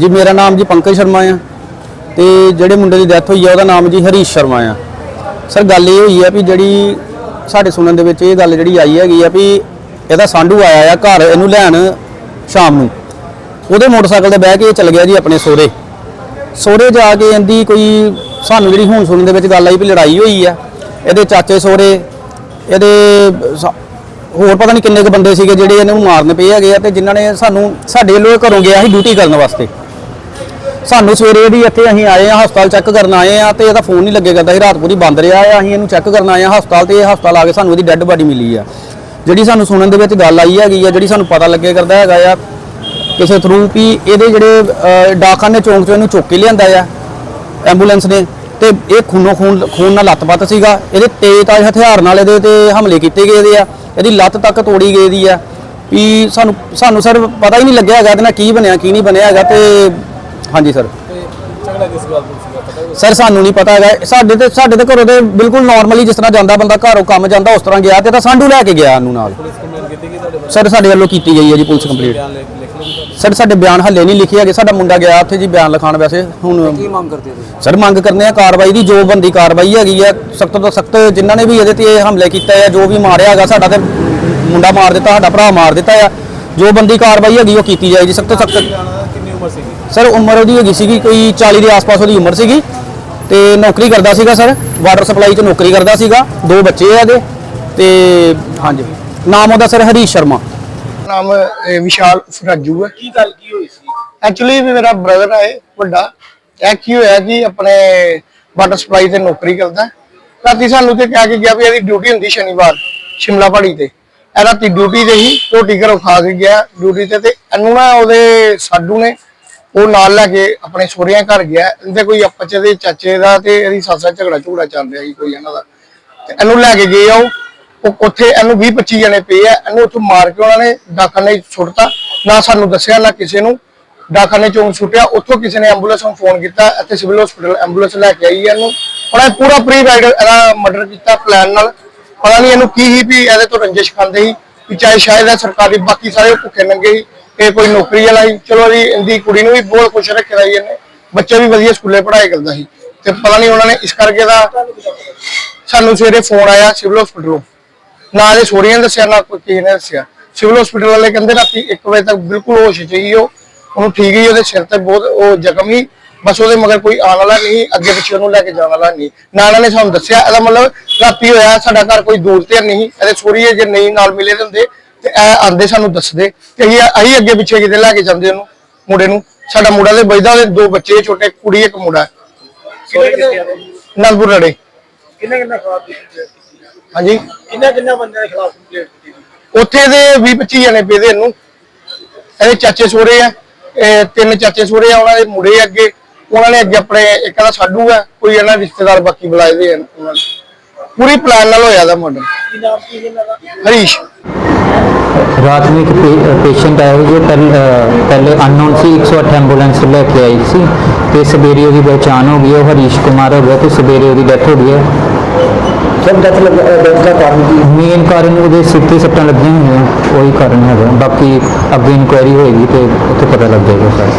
ਜੀ, ਮੇਰਾ ਨਾਮ ਜੀ ਪੰਕਜ ਸ਼ਰਮਾ ਆ ਤੇ ਜਿਹੜੇ ਮੁੰਡੇ ਦੀ ਡੈਥ ਹੋਈ ਆ, ਉਹਦਾ ਨਾਮ ਜੀ ਹਰੀਸ਼ ਸ਼ਰਮਾ ਆ। ਸਰ, ਗੱਲ ਇਹ ਹੋਈ ਆ ਵੀ ਜਿਹੜੀ ਸਾਡੇ ਸੁਣਨ ਦੇ ਵਿੱਚ ਇਹ ਗੱਲ ਜਿਹੜੀ ਆਈ ਹੈਗੀ ਆ ਵੀ ਇਹਦਾ ਸਾਂਢੂ ਆਇਆ ਆ ਘਰ, ਇਹਨੂੰ ਲੈਣ ਸ਼ਾਮ ਨੂੰ। ਉਹਦੇ ਮੋਟਰਸਾਈਕਲ ਤੇ ਬਹਿ ਕੇ ਇਹ ਚੱਲ ਗਿਆ ਜੀ ਆਪਣੇ ਸੋਹਰੇ। ਸੋਹਰੇ ਜਾ ਕੇ ਇਹਦੀ ਕੋਈ ਸਾਨੂੰ ਜਿਹੜੀ ਹੁਣ ਸੁਣਨ ਦੇ ਵਿੱਚ ਗੱਲ ਆਈ ਵੀ ਲੜਾਈ ਹੋਈ ਆ, ਇਹਦੇ ਚਾਚੇ ਸੋਹਰੇ, ਇਹਦੇ ਸ- ਹੋਰ ਪਤਾ ਨਹੀਂ ਕਿੰਨੇ ਕੁ ਬੰਦੇ ਸੀਗੇ ਜਿਹੜੇ ਇਹਨੂੰ ਮਾਰਨ ਪਏ ਹੈਗੇ ਆ ਤੇ ਜਿਨ੍ਹਾਂ ਨੇ ਸਾਨੂੰ, ਸਾਡੇ ਵੱਲੋਂ ਘਰੋਂ ਗਿਆ ਸੀ ਡਿਊਟੀ ਕਰਨ ਵਾਸਤੇ। ਸਾਨੂੰ ਸਵੇਰੇ ਇਹਦੀ ਇੱਥੇ ਅਸੀਂ ਆਏ ਆ ਹਸਪਤਾਲ ਚੈੱਕ ਕਰਨ ਆਏ ਆ ਤੇ ਇਹਦਾ ਫੋਨ ਨਹੀਂ ਲੱਗੇ ਕਰਦਾ ਸੀ ਰਾਤ ਪੂਰੀ ਬੰਦ ਰਿਹਾ ਆ। ਅਸੀਂ ਇਹਨੂੰ ਚੈੱਕ ਕਰਨ ਆਏ ਆ ਹਸਪਤਾਲ ਤੇ ਇਹ ਹਸਪਤਾਲ ਆ ਕੇ ਸਾਨੂੰ ਇਹਦੀ ਡੈੱਡ ਬਾਡੀ ਮਿਲੀ ਆ। ਜਿਹੜੀ ਸਾਨੂੰ ਸੁਣਨ ਦੇ ਵਿੱਚ ਗੱਲ ਆਈ ਹੈਗੀ ਆ ਜਿਹੜੀ ਸਾਨੂੰ ਪਤਾ ਲੱਗੇ ਕਰਦਾ ਹੈਗਾ ਆ ਕਿਸੇ ਥਰੂ ਵੀ ਇਹਦੇ ਜਿਹੜੇ ਅਹ, ਡਾਕਖਾਨੇ ਚੌਂਕ ਚੋਂ ਇਹਨੂੰ ਚੁੱਕ ਕੇ ਲਿਆਂਦਾ ਆ ਐਂਬੂਲੈਂਸ ਨੇ। ਤੇ ਇਹ ਖੂਨੋ ਖੂਨ ਖੂਨ ਨਾਲ ਲੱਤ-ਪੱਤ ਸੀਗਾ। ਇਹਦੇ ਤੇਜ਼ ਹਥਿਆਰ ਨਾਲ ਇਹਦੇ ਤੇ ਹਮਲੇ ਕੀਤੇ ਗਏ ਦੇ ਆ। ਇਹਦੀ ਲੱਤ ਤੱਕ ਤੋੜੀ ਗਈ ਦੀ ਆ। ਵੀ ਸਾਨੂੰ ਸਾਨੂੰ ਸਰ ਪਤਾ ਹੀ ਨਹੀਂ ਲੱਗਿਆ ਹੈਗਾ ਇਹਦੇ ਨਾਲ ਕੀ ਬਣਿਆ ਕੀ ਨਹੀਂ ਬਣਿਆ ਹੈਗਾ ਤੇ ਹਾਂਜੀ ਸਰ ਤੇ ਝਗੜਾ ਕਿਸ ਗੱਲ ਤੋਂ ਸੀਗਾ? ਪਤਾ ਕੁਛ? ਸਰ ਸਾਨੂੰ ਨਹੀਂ ਪਤਾ ਹੈਗਾ। ਸਾਡੇ ਤੇ ਸਾਡੇ ਤੇ ਘਰੋਂ ਦੇ ਬਿਲਕੁਲ ਨਾਰਮਲੀ ਜਿਸ ਤਰ੍ਹਾਂ ਜਾਂਦਾ ਬੰਦਾ ਘਰੋਂ ਕੰਮ ਜਾਂਦਾ ਉਸ ਤਰ੍ਹਾਂ ਗਿਆ ਤੇ ਤਾਂ ਸਾਂਢੂ ਲੈ ਕੇ ਗਿਆ ਉਹਨੂੰ ਨਾਲ। ਪੁਲਿਸ ਕੰਪਲੇਂਟ ਕੀਤੀ ਗਈ ਤੁਹਾਡੇ ਵੱਲੋਂ? ਸਰ ਸਾਡੇ ਵੱਲੋਂ ਕੀਤੀ ਗਈ ਹੈ ਜੀ ਪੁਲਿਸ ਕੰਪਲੀਟ ਬਿਆਨ ਲਿਖ ਲਿਖ ਲਓ ਜੀ ਤੁਹਾਡੇ। ਸਰ ਸਾਡੇ ਬਿਆਨ ਹੱਲੇ ਨਹੀਂ ਲਿਖੇ ਹੈਗੇ। ਸਾਡਾ ਮੁੰਡਾ ਗਿਆ ਉੱਥੇ ਜੀ ਬਿਆਨ ਲਿਖਾਣ ਵੈਸੇ। ਹੁਣ ਕੀ ਮੰਗ ਕਰਦੇ ਤੁਸੀਂ? ਸਰ ਮੰਗ ਕਰਨੇ ਆ ਕਾਰਵਾਈ ਦੀ। ਜੋ ਬੰਦੀ ਕਾਰਵਾਈ ਹੈਗੀ ਆ ਸਖਤ ਤੋਂ ਸਖਤ ਜਿਨ੍ਹਾਂ ਨੇ ਵੀ ਇਹਦੇ ਤੇ ਇਹ ਹਮਲੇ ਕੀਤਾ ਹੈ ਜੋ ਵੀ ਮਾਰਿਆ ਹੈਗਾ ਸਾਡਾ ਤੇ ਮੁੰਡਾ ਮਾਰ ਦਿੱਤਾ ਸਾਡਾ ਭਰਾ ਮਾਰ ਦਿੱਤਾ ਆ। ਜੋ ਬੰਦੀ ਕਾਰਵਾਈ ਹੈਗੀ ਉਹ ਕੀਤੀ ਜਾਏਗੀ ਸਖਤ ਤੋਂ ਸਖਤ ਉਮਰ ਸੀਗੀ? ਸਰ ਉਮਰ ਉਹਦੀ ਹੈਗੀ ਸੀਗੀ ਕੋਈ 40 ਦੇ ਆਸ-ਪਾਸ ਉਹਦੀ ਉਮਰ ਸੀਗੀ ਤੇ ਨੌਕਰੀ ਕਰਦਾ ਸੀਗਾ ਸਰ ਵਾਟਰ ਸਪਲਾਈ 'ਚ ਨੌਕਰੀ ਕਰਦਾ ਸੀਗਾ ਦੋ ਬੱਚੇ ਆ ਇਹਦੇ ਤੇ ਹਾਂਜੀ ਨਾਮ ਉਹਦਾ ਸਰ ਹਰੀਸ਼ ਸ਼ਰਮਾ। ਨਾਮ ਅਹ, ਵਿਸ਼ਾਲ ਫਰਾਜੂ ਹੈ। ਕੀ ਗੱਲ ਕੀ ਹੋਈ ਸੀ? ਐਕਚੁਅਲੀ ਮੇਰਾ ਬ੍ਰਦਰ ਹੈ ਵੱਡਾ। ਇਹ ਕੀ ਹੋਇਆ ਕਿ ਆਪਣੇ ਵਾਟਰ ਸਪਲਾਈ ਤੇ ਨੌਕਰੀ ਕਰਦਾ। ਹੈ। ਰਾਤੀ ਸਾਨੂੰ ਤੇ ਕਹਿ ਕੇ ਗਿਆ ਵੀ ਇਹਦੀ ਡਿਊਟੀ ਹੁੰਦੀ ਸ਼ਨੀਵਾਰ ਸ਼ਿਮਲਾ ਪਹਾੜੀ ਤੇ। ਇਹ ਰਾਤੀ ਡਿਊਟੀ ਤੇ ਹੀ ਰੋਟੀ ਘਰੋਂ ਖਾ ਕੇ ਗਿਆ। ਡਿਊਟੀ ਤੇ ਤੇ ਇਹਨੂੰ ਨਾ ਉਹਦੇ ਸਾਡੂ ਨੇ ਉਹ ਨਾਲ ਲੈ ਕੇ ਆਪਣੇ ਸਹੁਰਿਆਂ ਘਰ ਗਿਆ। ਇਹਦੇ ਕੋਈ ਆਪਸ ਦੇ ਚਾਚੇ ਦਾ ਤੇ ਇਹਦੀ ਸੱਸ ਝਗੜਾ ਝੂੜਾ ਚੱਲ ਰਿਹਾ ਸੀ ਕੋਈ ਇਹਨਾਂ ਦਾ। ਤੇ ਇਹਨੂੰ ਲੈ ਕੇ ਗਏ ਆ ਉਹ। ਉੱਥੇ ਇਹਨੂੰ 20 25 ਜਣੇ ਪਏ ਆ। ਇਹਨੂੰ ਉੱਥੋਂ ਮਾਰ ਕੇ ਉਹਨਾਂ ਨੇ ਡਾਕਖਾਨੇ 'ਚ ਨਾ ਸਾਨੂੰ ਦੱਸਿਆ, ਨਾ ਕਿਸੇ ਨੂੰ। ਡਾਕਖਾਨੇ ਚੋਂ ਸੁੱਟਿਆ। ਉੱਥੋਂ ਕਿਸੇ ਨੇ ਐਂਬੂਲੈਂਸ ਨੂੰ ਫੋਨ ਕੀਤਾ। ਇੱਥੇ ਸਿਵਲ ਹਸਪੀਟਲ ਐਂਬੂਲੈਂਸ ਲੈ ਕੇ ਆਈ ਇਹਨੂੰ। ਉਹਨੇ ਪੂਰਾ ਪ੍ਰੀ ਰਾਈਡ ਇਹਦਾ ਮਰਡਰ ਕੀਤਾ ਪਲਾਨ ਨਾਲ। ਪਤਾ ਨਹੀਂ ਇਹਨੂੰ ਕੀ ਹੀ ਵੀ ਇਹਦੇ ਤੋਂ ਰੰਜਿਸ਼ ਖਾਂਦੇ ਸੀ। ਵੀ ਚਾਹੇ ਸ਼ਾਇਦ ਇਹ ਸਰਕਾਰੀ ਬਾਕੀ ਸਾਰੇ ਭੁੱਖੇ ਨੰਗੇ ਸੀ। ਇਹ ਕੋਈ ਨੌਕਰੀ ਵਾਲਾ ਸੀ ਚਲੋ ਜੀ, ਇਹਦੀ ਕੁੜੀ ਨੂੰ ਵੀ ਬਹੁਤ ਖੁਸ਼ ਰੱਖਿਆ ਸੀ ਇਹਨੇ। ਬੱਚੇ ਵੀ ਵਧੀਆ ਸਕੂਲੇ ਪੜ੍ਹਾਈ ਕਰਦਾ ਸੀ। ਤੇ ਪਤਾ ਨਹੀਂ ਉਹਨਾਂ ਨੇ ਇਸ ਕਰਕੇ ਦਾ ਸਾਨੂੰ ਸਵੇਰੇ ਫੋਨ ਆਇਆ ਸਿਵਲ ਹਸਪੀਟਲੋਂ ਨਾ ਦੇ ਸੋਰੀਆਂ ਦੱਸਿਆ ਨਾ ਕੋਈ ਕਿਸੇ ਨੇ ਦੱਸਿਆ। ਸਿਵਲ ਹਸਪੀਟਲ ਵਾਲੇ ਕਹਿੰਦੇ ਰਾਤੀ 1 ਵਜੇ ਤੱਕ ਬਿਲਕੁਲ ਹੋਸ਼ ਚ ਉਹ, ਉਹਨੂੰ ਠੀਕ ਹੀ ਉਹਦੇ ਸਿਰ ਤੇ ਬਹੁਤ ਉਹ ਜ਼ਖਮ ਹੀ ਬਸ ਉਹਦੇ ਮਗਰ ਕੋਈ ਆਉਣ ਵਾਲਾ ਨਹੀਂ, ਅੱਗੇ ਪਿੱਛੇ ਉਹਨੂੰ ਲੈ ਕੇ ਜਾਣ ਵਾਲਾ ਨਹੀਂ। ਨਾ ਇਹਨਾਂ ਨੇ ਸਾਨੂੰ ਦੱਸਿਆ, ਇਹਦਾ ਮਤਲਬ ਰਾਤੀ ਹੋਇਆ, ਸਾਡਾ ਘਰ ਕੋਈ ਦੂਰ ਤੇ ਨਹੀਂ, ਇਹਦੇ ਸੋਰੀਏ ਜੇ ਨਹੀਂ ਨਾਲ ਮਿਲੇ ਦੇ ਹੁੰਦੇ ਤੇ ਇਹ ਆਂਦੇ ਸਾਨੂੰ ਦੱਸਦੇ ਤੇ ਅਸੀਂ ਅਸੀਂ ਅੱਗੇ ਪਿੱਛੇ ਕਿਤੇ ਲੈ ਕੇ ਜਾਂਦੇ ਉਹਨੂੰ ਮੁੰਡੇ ਨੂੰ। ਸਾਡਾ ਮੁੰਡਾ ਤੇ ਬੈਦਾ ਉਹਦੇ ਦੋ ਬੱਚੇ ਛੋਟੇ ਕੁੜੀ ਇੱਕ ਮੁੰਡਾ। ਨਲਪੁਰ ਰੜੇ ਕਿੰਨੇ ਕਿੰਨੇ ਖਿਲਾਫ ਕੀਤੀ ਹਾਂਜੀ। ਕਿੰਨੇ ਕਿੰਨੇ ਬੰਦਿਆਂ ਦੇ ਖਿਲਾਫ ਕੰਪਲੇਂਟ ਕੀਤੀ ਉੱਥੇ ਦੇ 20 25 ਜਣੇ ਪਏ ਦੇ ਇਹਨੂੰ। ਇਹਦੇ ਚਾਚੇ ਸੋਰੇ ਆ। ਇਹ ਤਿੰਨ ਚਾਚੇ ਸੋਰੇ ਆ ਉਹਨਾਂ ਦੇ ਮੁੰਡੇ ਅੱਗੇ। ਉਹਨਾਂ ਨੇ ਅੱਗੇ ਆਪਣੇ ਇੱਕ ਦਾ ਸਾਡੂ ਆ ਕੋਈ ਇਹਨਾਂ ਰਿਸ਼ਤੇਦਾਰ ਬਾਕੀ ਬੁਲਾਏ ਦੇ ਆ ਉਹਨਾਂ ਨੇ ਪੂਰੀ ਪਲਾਨ ਨਾਲ ਹੋਇਆ ਦਾ ਮਰਡਰ ਕੀ ਨਾਮ ਕੀ ਇਹਨਾਂ ਦਾ? ਹਰੀਸ਼। ਰਾਤ ਨੂੰ ਇੱਕ ਪੇਸ਼ੈਂਟ ਆਇਆ ਜੋ ਪਹਿਲ- ਅਨਨੋਨ ਸੀ 108 ਐਂਬੂਲੈਂਸ ਲੈ ਕੇ ਆਈ ਸੀ ਤੇ ਸਵੇਰੇ ਉਹਦੀ ਪਹਿਚਾਣ ਹੋ ਗਈ ਉਹ ਹਰੀਸ਼ ਕੁਮਾਰ ਹੋ ਗਿਆ ਤੇ ਸਵੇਰੇ ਉਹਦੀ ਡੈਥ ਹੋ ਗਈ ਹੈ। ਸਰ ਡੈਥ ਡੈਥ ਦਾ ਕਾਰਨ ਕੀ? ਮੇਨ ਕਾਰਨ ਉਹਦੇ ਸਿਰ ਤੇ ਸੱਟਾਂ ਲੱਗੀਆਂ ਹੋਈਆਂ ਉਹੀ ਕਾਰਨ ਹੈਗਾ। ਬਾਕੀ ਅੱਗੇ ਇਨਕੁਆਇਰੀ ਹੋਏਗੀ ਤੇ ਉੱਥੇ ਪਤਾ ਲੱਗ ਜਾਏਗਾ ਸਰ